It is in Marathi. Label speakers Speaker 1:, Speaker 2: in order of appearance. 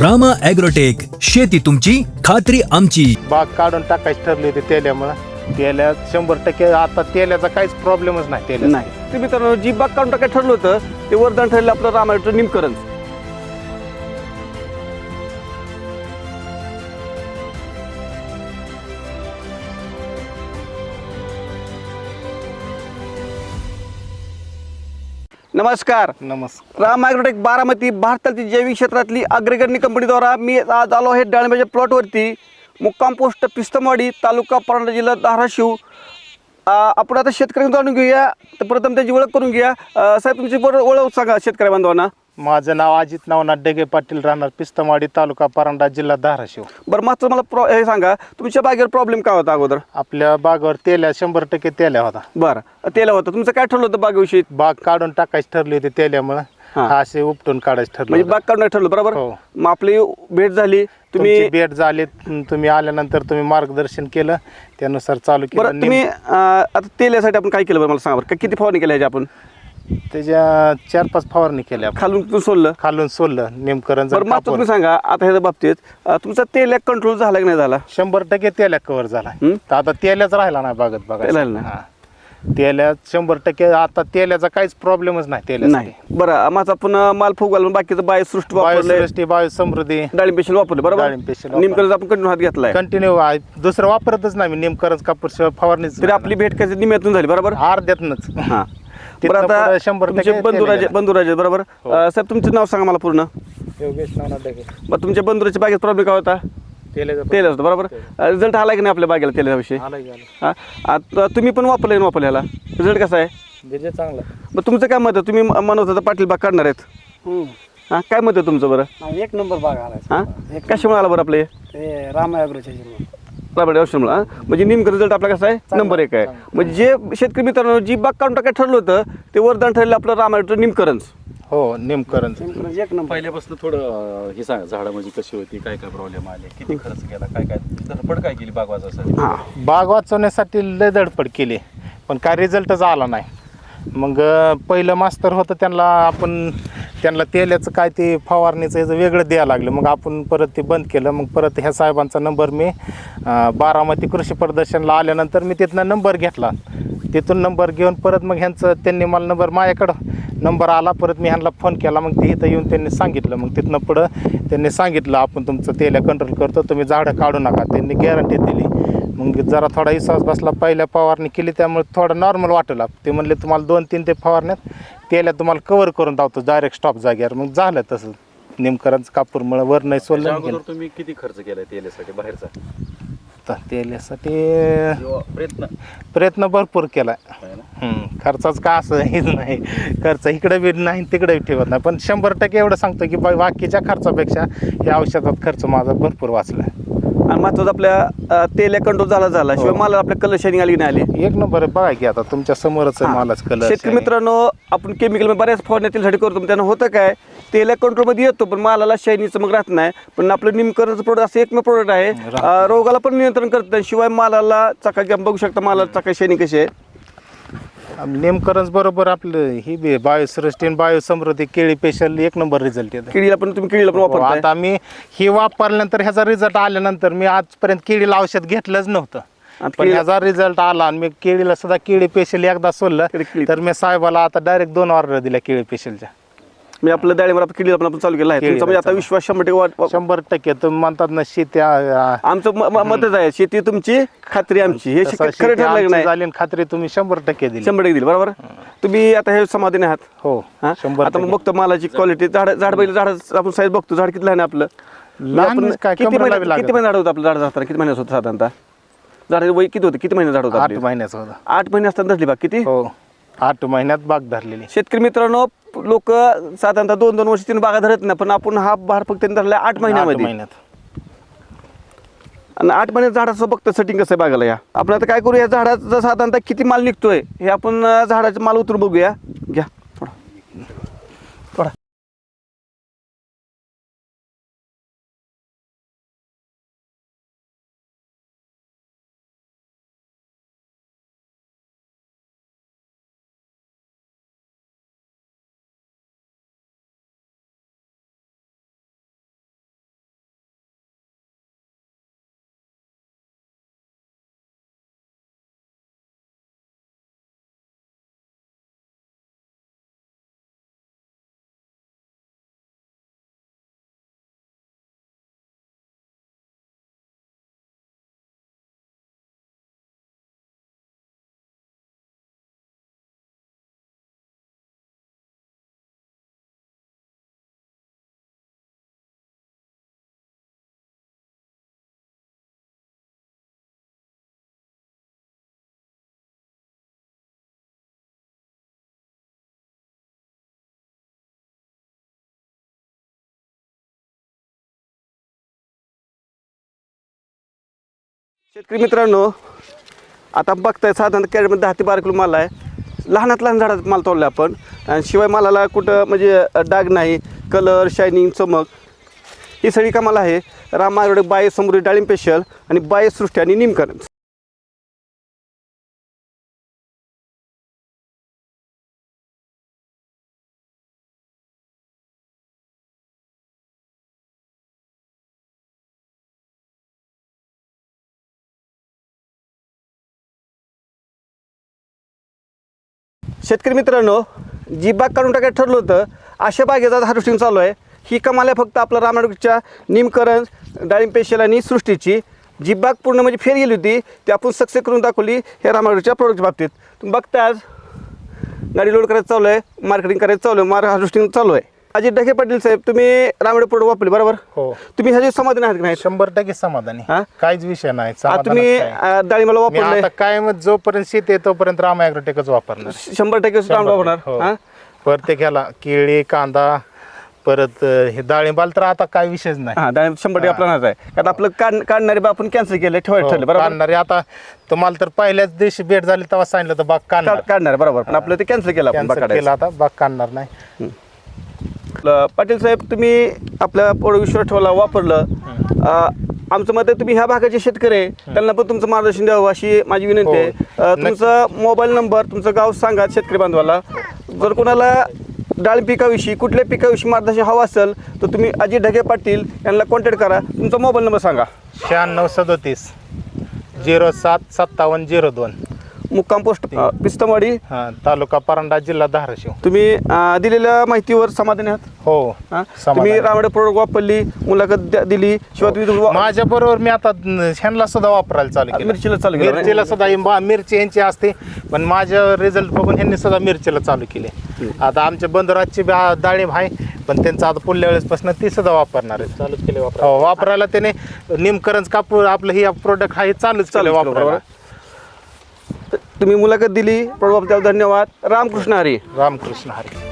Speaker 1: रामा ॲग्रोटेक शेती तुमची खात्री आमची.
Speaker 2: बाग काढून टाकायची ठरली होती तेल्यामुळं. तेल्या शंभर टक्के आता तेल्याचा काहीच प्रॉब्लेमच नाही तेल्या
Speaker 3: नाही. ते मित्रांनो जी बाग काढून टाकायचं ठरलं होतं ते वरदान ठरलं आपलं रामायण निमकरण नमस्कार.
Speaker 2: नमस्कार.
Speaker 3: राम ॲग्रोटेक बारामती भारतातील जैविक क्षेत्रातली अग्रगण्य कंपनीद्वारा मी आज आलो आहे डाळिंबाच्या प्लॉटवरती मुक्काम पोस्ट पिस्तमवाडी तालुका परांडा जिल्हा धाराशिव. आपण आता शेतकऱ्यांना जाणून घेऊया. तर प्रथम त्याची ओळख करून घ्या अ, साहेब तुमची बरोबर ओळख सांगा शेतकरी बांधवांना.
Speaker 2: माझं नाव अजित नवनाथ डेगे पाटील राहणार पिस्तमाडी तालुका परांडा जिल्हा धाराशिव.
Speaker 3: बरं मात्र मला प्रॉ हे सांगा तुमच्या बागेवर प्रॉब्लेम काय होता अगोदर?
Speaker 2: आपल्या बागावर तेल्या शंभर टक्के तेल्या होता.
Speaker 3: बरं तेला होतं. तुमचं काय ठरलं होतं बागेविषयी?
Speaker 2: बाग काढून टाकायची ठरली होती तेल्यामुळं.
Speaker 3: हा.
Speaker 2: असे उपटून काढायचं ठरलं
Speaker 3: म्हणजे
Speaker 2: होतं.
Speaker 3: बाग काढून ठरलं बरोबर?
Speaker 2: हो.
Speaker 3: मग आपली भेट झाली. तुम्ही
Speaker 2: भेट झाली तुम्ही आल्यानंतर तुम्ही मार्गदर्शन केलं त्यानुसार चालू केलं.
Speaker 3: बरं तुम्ही अ, आता तेलासाठी आपण काय केलं बरं मला सांगा बरं? का किती फवारणी केल्या ह्याच्या आपण?
Speaker 2: त्याच्या चार पाच फवारणी केल्या.
Speaker 3: खालून तुम्ही सोडलं?
Speaker 2: खालून सोडलं नेमकरण
Speaker 3: बरं मात्र तुम्ही सांगा आता ह्याच्या बाबतीत अं, तुमचा तेल कंट्रोल झाला की नाही झाला?
Speaker 2: शंभर टक्के तेल्या कव्हर झाला? तर आता तेल्याच राहिला बागत
Speaker 3: तेल राहिला
Speaker 2: बघा
Speaker 3: नाही.
Speaker 2: तेल्या शंभर टक्के आता तेल्याचा काहीच प्रॉब्लेमच नाही तेल्या
Speaker 3: नाही. बरं माझा आपण माल फुगाल बाकीचं बाय सृष्टी वापरलंय.
Speaker 2: बायोसृष्टी बायो समृद्धी
Speaker 3: डाळिंब पेशल वापरले बरोबर?
Speaker 2: डाळिंब पेशल वापरलं.
Speaker 3: निमकरच आपण कंटिन्यू हात घेतलाय.
Speaker 2: कंटिन्यू दुसरं वापरतच नाही मी नेमकरच कापूर शिवाय फवारणीच
Speaker 3: तरी आपली भेट कशी निम्यातून झाली बरोबर?
Speaker 2: अर्ध्यातनच.
Speaker 3: हा.
Speaker 2: तिथनं
Speaker 3: बरं आता
Speaker 2: शंभर
Speaker 3: तुमचे बंधुराजे बंधुराजे बरोबर?
Speaker 2: हो.
Speaker 3: अं, साहेब तुमचं नाव सांगा मला पूर्ण.
Speaker 2: योगेश.
Speaker 3: मग तुमच्या बंधुराच्या बागेत प्रॉब्लेम काय होता? तेल होतं बरोबर. रिझल्ट आला की नाही आपल्या बागेला तेलाविषयी
Speaker 2: आलाय की आलाय.
Speaker 3: हा? आता तुम्ही पण वापरले ना वापरल्याला? रिझल्ट कसा आहे?
Speaker 2: म्हणजे चांगला
Speaker 3: मग तुमचं काय मत आहे? तुम्ही म- म्हणत होता पाटील बाग काढणार आहेत. हा काय मत आहे तुमचं बरं?
Speaker 4: एक नंबर बाग आलाय
Speaker 3: हा? कशामुळे आला बरं आपले
Speaker 4: ते राम ॲग्रोच्या जिल्हा
Speaker 3: राबडे औषधमुळे हा? म्हणजे नेमकं रिझल्ट आपला कसा आहे? नंबर एक आहे. म्हणजे जे शेतकरी मित्रांनो जी बाग काढून टाकायचं ठरलं होतं ते वरदान ठरलं आपलं रामायण निमकरंज
Speaker 2: हो नेमकरण
Speaker 4: एक नंबर.
Speaker 5: पहिल्यापासून थोडं हे सांगा झाडं म्हणजे कशी होती काय काय प्रॉब्लेम आले किती खर्च केला काय काय धडपड काय केली बागवाजासाठी?
Speaker 3: हा.
Speaker 2: बाग वाचवण्यासाठी लय धडपड केली पण काय रिझल्टच आला नाही. मग अं, पहिलं मास्तर होतं त्यांना आपण त्यांना तेल्याचं काय ते फवारणीचं याचं वेगळं द्यायला लागलं. मग आपण परत ते बंद केलं मग परत ह्या साहेबांचा नंबर मी अं, बारामती कृषी प्रदर्शनला आल्यानंतर मी तिथनं नंबर घेतला. तिथून नंबर घेऊन परत मग ह्यांचं त्यांनी मला नंबर माझ्याकडं नंबर आला परत मी ह्यांना फोन केला मग ते इथं येऊन त्यांनी सांगितलं. मग तिथनं पुढं त्यांनी सांगितलं आपण तुमचं तेल्या कंट्रोल करतो तुम्ही झाडं काढू नका. त्यांनी गॅरंटी दिली. मग जरा थोडा विश्वास बसला पहिल्या फवारणी केली त्यामुळे थोडं नॉर्मल वाटलं. ते म्हणले तुम्हाला दोन तीन ते फवारण्यात तेल्या तुम्हाला कवर करून धावतो डायरेक्ट स्टॉप जाग्यावर मग झालं तसं. नेमकरच कापूरमुळं वर नाही सोडलं
Speaker 5: तुम्ही किती खर्च केलाय तेलासाठी बाहेरचा?
Speaker 2: तेल्यासाठी
Speaker 5: किंवा प्रयत्न.
Speaker 2: प्रयत्न भरपूर केला
Speaker 5: आहे
Speaker 2: खर्चाच का असं हेच नाही. खर्च इकडे बी नाही तिकडे बी ठेवत नाही. पण शंभर टक्के एवढं सांगतो की बाकीच्या खर्चापेक्षा या औषधात खर्च माझा भरपूर वाचला
Speaker 3: आणि महत्वाचं आपल्या तेल कंट्रोल झाला झाला. शिवाय
Speaker 2: हो.
Speaker 3: मला आपल्या कलर शायनिंग आली नाही आली.
Speaker 2: एक नंबर आहे, बघा की आता तुमच्या समोरच आहे. मालाच कलर
Speaker 3: शेतकरी मित्रांनो आपण केमिकल बऱ्याच फवारण्या तेलसाठी करतो त्यांना होतं काय? तेल कंट्रोलमध्ये येतो पण मालाला शायनीचं मग राहत नाही. पण आपलं निमकरचं प्रोडक्ट असं एकमेव प्रोडक्ट आहे. रोगाला पण नियंत्रण करत नाही शिवाय मालाला चका बघू शकता मालाला चका शायनिंग कशी आहे
Speaker 2: नेमकरच बरोबर आपलं ही बी बायोसृष्टीन बायोसमृद्धी केळी पेशल एक नंबर रिझल्ट येतो.
Speaker 3: किडीला पण तुम्ही किडीला पण
Speaker 2: हो,
Speaker 3: वापरताय?
Speaker 2: आता मी ही वापरल्यानंतर ह्याचा रिझल्ट आल्यानंतर मी आजपर्यंत केळीला औषध घेतलंच नव्हतं.
Speaker 3: आता
Speaker 2: पण
Speaker 3: केळी-
Speaker 2: ह्याचा रिझल्ट आला आणि मी केळीला सुद्धा केळी पेशल एकदा सोडलं.
Speaker 3: केळी- केळी.
Speaker 2: तर मी साहेबाला आता डायरेक्ट दोन ऑर्डर दिल्या केळी पेशलच्या
Speaker 3: मी आपलं आपण किडीला पण आपण चालू केलं आहे. तुमचा म्हणजे आता. विश्वास शंभर टक्के वाट- वाट-
Speaker 2: शंभर टक्के. तुम्ही म्हणतात ना शेती आ-
Speaker 3: आमचं म- म- मतच आहे. शेती तुमची खात्री आमची. हे
Speaker 2: तसा
Speaker 3: शक्य-
Speaker 2: शेती
Speaker 3: खरं ठरलं की
Speaker 2: आमची
Speaker 3: नाही?
Speaker 2: झाली आणि खात्री तुम्ही शंभर टक्के दिली.
Speaker 3: शंभर टक्के दिली. बरोबर? तुम्ही आता हे समाधानी आहात.
Speaker 2: हो
Speaker 3: हा?
Speaker 2: शंभर
Speaker 3: आता मग
Speaker 2: टक्के.
Speaker 3: बघतो मालाची क्वालिटी झाड झाड बैल झाड आपण साईज बघतो. झाड किती लहान आहे आपलं?
Speaker 2: लहान
Speaker 3: आपण
Speaker 2: म्हणजे काय,
Speaker 3: किती
Speaker 2: कमरेला
Speaker 3: महिने
Speaker 2: बी लागत
Speaker 3: किती महिने झाड होतं आपलं? झाड असताना किती महिन्याचं होतं साधारणतः? झाड वय किती होतं? किती महिने झाड होतं
Speaker 2: आठ
Speaker 3: आपली?
Speaker 2: महिन्याचं होतं.
Speaker 3: आठ महिने असताना धरली बाग किती?
Speaker 2: हो. आठ महिन्यात बाग धरलेली.
Speaker 3: शेतकरी मित्रांनो लोक साधारणतः दोन दोन वर्ष तीन बागा धरत नाही पण आपण हा भार फक्त धरला आठ
Speaker 2: आठ
Speaker 3: महिन्यामध्ये.
Speaker 2: महिन्यात.
Speaker 3: आणि आठ महिन्यात झाडाचं बघतं सेटिंग कसं आहे बागाला या? आपण आता काय करू या झाडाचा साधारणतः किती माल निघतोय हे आपण अं, झाडाचा माल उतरून बघूया. शेतकरी मित्रांनो आता बघताय साधारण कॅरेटमध्ये दहा ते बारा किलो माल आहे. लहानात लहान झाडात माल तोडला आपण. आणि शिवाय मालाला कुठं म्हणजे डाग नाही कलर शायनिंग चमक ही सगळी कामाला आहे. राम आरोडे बाय समृद्धी डाळिंब स्पेशल आणि बाय सृष्टी आणि निमकरण. शेतकरी मित्रांनो जी बाग काढून टाकायचं ठरलं होतं अशा बागेचा हार्वेस्टिंग चालू आहे. ही कमाल आहे फक्त आपलं रामायणच्या निमकरण डाळिंब पेशल आणि सृष्टीची जी बाग पूर्ण म्हणजे फेर गेली होती ती आपण सक्सेस करून दाखवली हे रामायणच्या प्रोडक्टच्या बाबतीत. तुम्ही बघता आज गाडी लोड करायचं चालू आहे मार्केटिंग करायचं चालू आहे मार्क हार्वेस्टिंग चालू आहे. अजित ढगे पाटील साहेब तुम्ही रामायण प्रोडक्ट वापरले बरोबर?
Speaker 2: हो.
Speaker 3: तुम्ही ह्याचे समाधान आहात की नाही?
Speaker 2: शंभर टक्के समाधानी.
Speaker 3: हा?
Speaker 2: काहीच विषय नाही
Speaker 3: आता
Speaker 2: समाधानच
Speaker 3: तुम्ही
Speaker 2: काय.
Speaker 3: अं, डाळिंबाला
Speaker 2: मी
Speaker 3: वापरले
Speaker 2: आता कायम जोपर्यंत शेत आहे तोपर्यंत राम ॲग्रोटेकच वापरणार.
Speaker 3: शंभर टक्के वापरणार.
Speaker 2: हो.
Speaker 3: हां?
Speaker 2: परत ह्याला केळी कांदा परत अं, हे डाळिंबाला तर आता काय विषयच नाही.
Speaker 3: हा डाळिंब शंभर टक्के आपला आहे. कारण आपलं काढ काढणारे बा आपण कॅन्सल केलं ठेवायचं
Speaker 2: हो,
Speaker 3: ठरलं बरोबर?
Speaker 2: काढणारे आता तुम्हाला तर पहिल्याच दिवशी भेट झाली तेव्हा सांगितलं तर बाग काढणार.
Speaker 3: काढ- काढणार बरोबर. पण आपलं ते कॅन्सल केलं आपण
Speaker 2: Cancel
Speaker 3: बाग
Speaker 2: केलं आता बाग काढणार नाही.
Speaker 3: आपलं पाटील साहेब तुम्ही आपल्या पोड विश्वास ठेवला वापरलं. अं, आमचं मत आहे तुम्ही ह्या भागाचे शेतकरी आहे. त्यांना पण तुमचं मार्गदर्शन द्यावं अशी माझी विनंती आहे.
Speaker 2: हो.
Speaker 3: अं, तुमचा मोबाईल नंबर तुमचं गाव सांगा शेतकरी बांधवाला. जर कोणाला डाळिंब पिकाविषयी कुठल्या पिकाविषयी मार्गदर्शन हवं असेल तर तुम्ही अजित ढगे पाटील यांना कॉन्टॅक्ट करा. तुमचा मोबाईल नंबर सांगा.
Speaker 2: शहाण्णव सदोतीस झिरो सात सत्तावन्न झिरो दोन.
Speaker 3: मुक्काम पोस्ट पिस्तमवाडी.
Speaker 2: हा तालुका परांडा जिल्हा धाराशिव.
Speaker 3: तुम्ही अं, दिलेल्या माहितीवर समाधानी आहात?
Speaker 2: हो
Speaker 3: हा?
Speaker 2: समाधानी.
Speaker 3: तुम्ही रामडे प्रोडक्ट वापरली मुलाखत द्या- दिली शिवाय तुम्ही वा-
Speaker 2: माझ्या बरोबर मी आता न- ह्यांना सुद्धा वापरायला चालू केलं.
Speaker 3: मिरचीला चालू केलं?
Speaker 2: मिरचीला सुद्धा ही बा- मिरची यांची असते पण माझ्या रिझल्ट बघून ह्यांनी सुद्धा मिरचीला चालू केले. आता आमच्या बंधुराजची डाळिंब आहे पण त्यांचं आता पुढल्या वेळेसपासून ती सुद्धा वापरणार आहे
Speaker 5: चालूच केले वापर
Speaker 2: हो वापरायला. त्याने निमकरंज कापूर आपलं हे प्रोडक्ट आहे चालूच केलं
Speaker 3: चालूच केलं,
Speaker 2: वापरायला.
Speaker 3: तुम्ही मुलाखत दिली प्रभाव धन्यवाद. रामकृष्ण हरी.
Speaker 2: रामकृष्ण हरी.